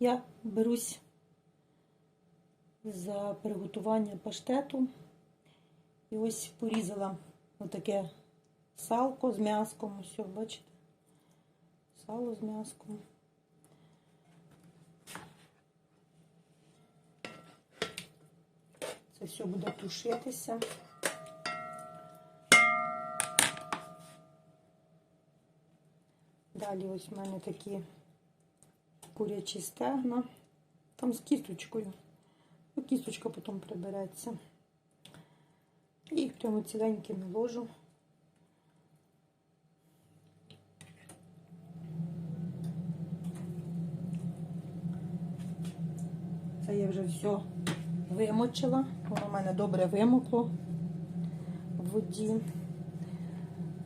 я берусь за приготування паштету. І ось порізала отаке салко з м'яском. Ось, бачите? Сало з м'яском. Це все буде тушитися. Далі ось в мене такі курячі стегна. Там з кісточкою. Ну, кісточка потім прибереться. І прямо ціленькими ложу. Це я вже все вимочила. Воно в мене добре вимокло в воді.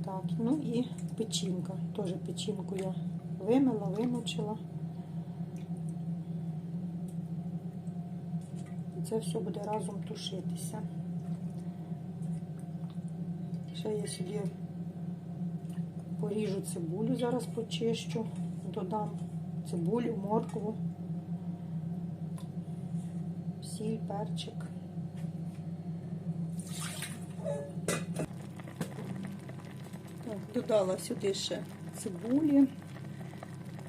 Так, ну і печінка. Теж печінку я вимила, вимочила. Це все буде разом тушитися. Ще я собі поріжу цибулю, зараз почищу, додам цибулю, моркву, сіль, перчик. Додала сюди ще цибулі,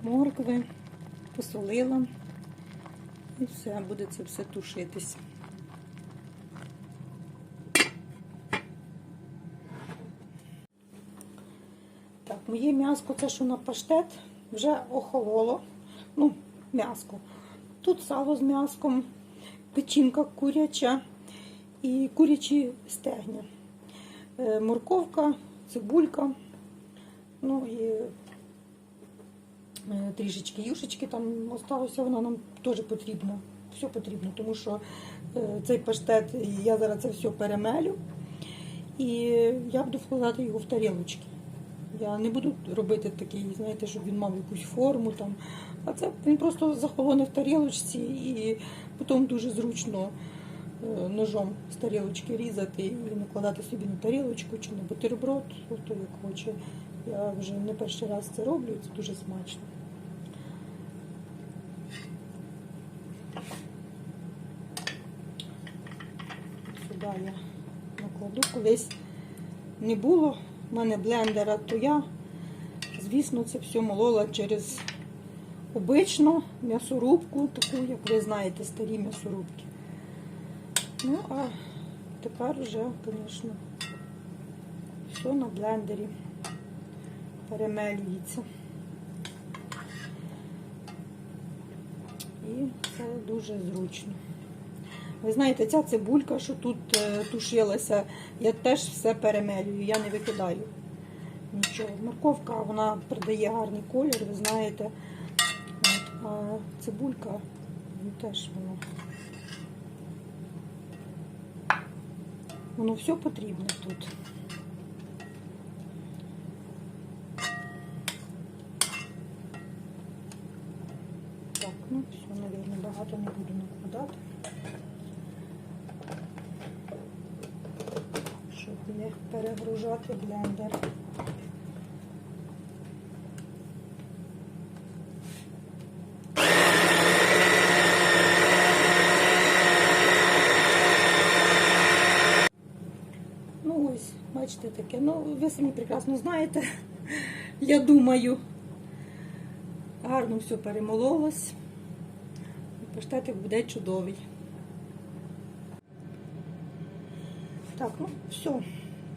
моркви, посолила. І все, буде це все тушитись. Так, моє м'яско, це що на паштет, вже охололо. Ну, м'яско. Тут сало з м'яском, печінка куряча і курячі стегня. Е, Морковка, цибулька, ну і е, трішечки юшечки там осталося, воно нам теж потрібно. Все потрібно, тому що е, цей паштет, я зараз це все перемелю. І я буду вкладати його в тарілочки. Я не буду робити такий, знаєте, щоб він мав якусь форму там. А це він просто захолоне в тарілочці і потім дуже зручно е, ножом з тарілочки різати і накладати собі на тарілочку чи на бутерброд, хто як хоче. Я вже не перший раз це роблю, це дуже смачно. Я накладу колись не було в мене блендера, то я, звісно, це все молола через обичну м'ясорубку, таку, як ви знаєте, старі м'ясорубки. Ну, а тепер вже, звісно, все на блендері перемелюється. І це дуже зручно. Ви знаєте, ця цибулька, що тут е, тушилася, я теж все перемелюю, я не викидаю нічого. Морковка вона придає гарний колір, ви знаєте. От, а цибулька ну, теж воно. Воно все потрібно тут. Так, ну все, мабуть, багато не буду накладати. щоб не перегружати блендер. Ну ось, бачите таке. Ну, ви самі прекрасно знаєте. Я думаю, гарно все перемололось. Паштетик буде чудовий. Так, ну все.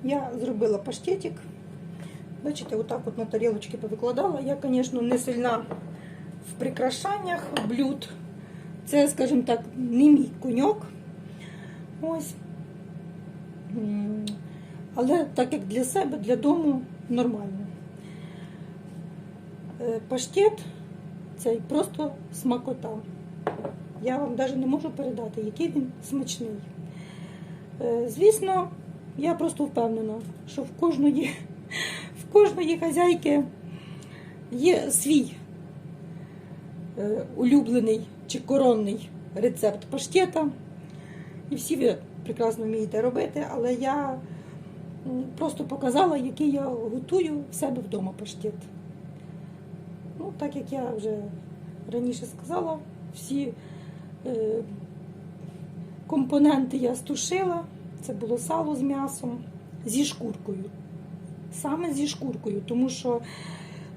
Я зробила паштетик. Бачите, отак от на тарілочки повикладала. Я, звісно, не сильна в прикрашаннях блюд. Це, скажімо так, не мій коньок. Ось. Але так як для себе, для дому нормально. Е, Паштет цей просто смакота. Я вам навіть не можу передати, який він смачний. Е, Звісно, я просто впевнена, що в кожної, в кожної хазяйки є свій е, улюблений чи коронний рецепт паштета. І всі ви прекрасно вмієте робити, але я просто показала, який я готую в себе вдома паштет. Ну, так як я вже раніше сказала, всі е, компоненти я стушила. Це було сало з м'ясом, зі шкуркою. Саме зі шкуркою, тому що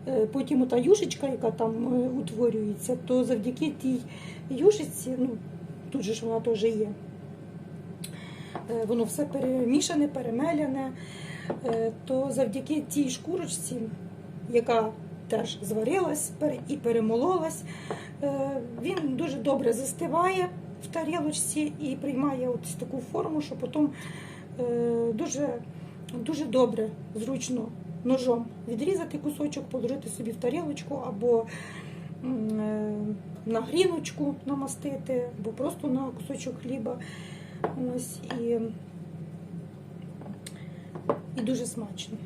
е, потім ота юшечка, яка там е, утворюється, то завдяки тій юшечці, ну тут же ж вона теж є. е, Воно все перемішане, перемеляне, то завдяки тій шкурочці, яка теж зварилась і перемололась, він дуже добре застиває в тарілочці і приймає ось таку форму, що потім е, дуже, дуже добре, зручно ножом відрізати кусочок, положити собі в тарілочку або е, на гріночку намастити, або просто на кусочок хліба. Ось і, і дуже смачно.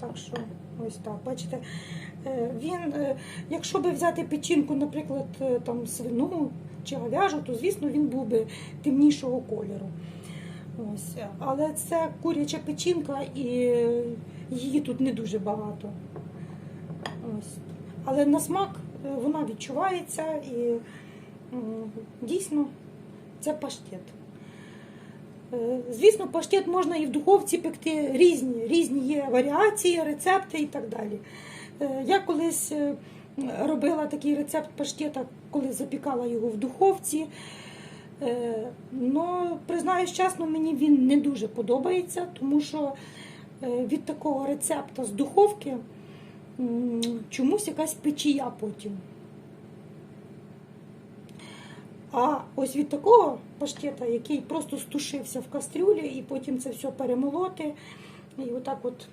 Так що ось так, бачите, він, е, якщо би взяти печінку, наприклад, е, там свину чи говяжу, то звісно він був би темнішого кольору. Ось. Але це куряча печінка і її тут не дуже багато. Ось. Але на смак е, вона відчувається і дійсно це паштет. Е, Звісно, паштет можна і в духовці пекти різні, різні є варіації, рецепти і так далі. Е, Я колись е, робила такий рецепт паштета, коли запікала його в духовці. Ну, признаюсь чесно, мені він не дуже подобається, тому що від такого рецепта з духовки чомусь якась печія потім. А ось від такого паштета, який просто стушився в кастрюлі, і потім це все перемолоти, і отак от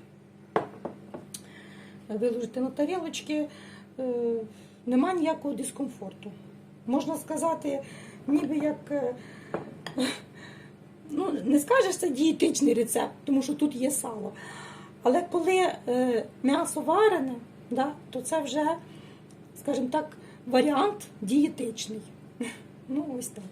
виложити на тарілочки, е, нема ніякого дискомфорту. Можна сказати, ніби як. е, Ну, не скажеш, це дієтичний рецепт, тому що тут є сало. Але коли е, м'ясо варене, да, то це вже, скажімо так, варіант дієтичний. Ну, ось так.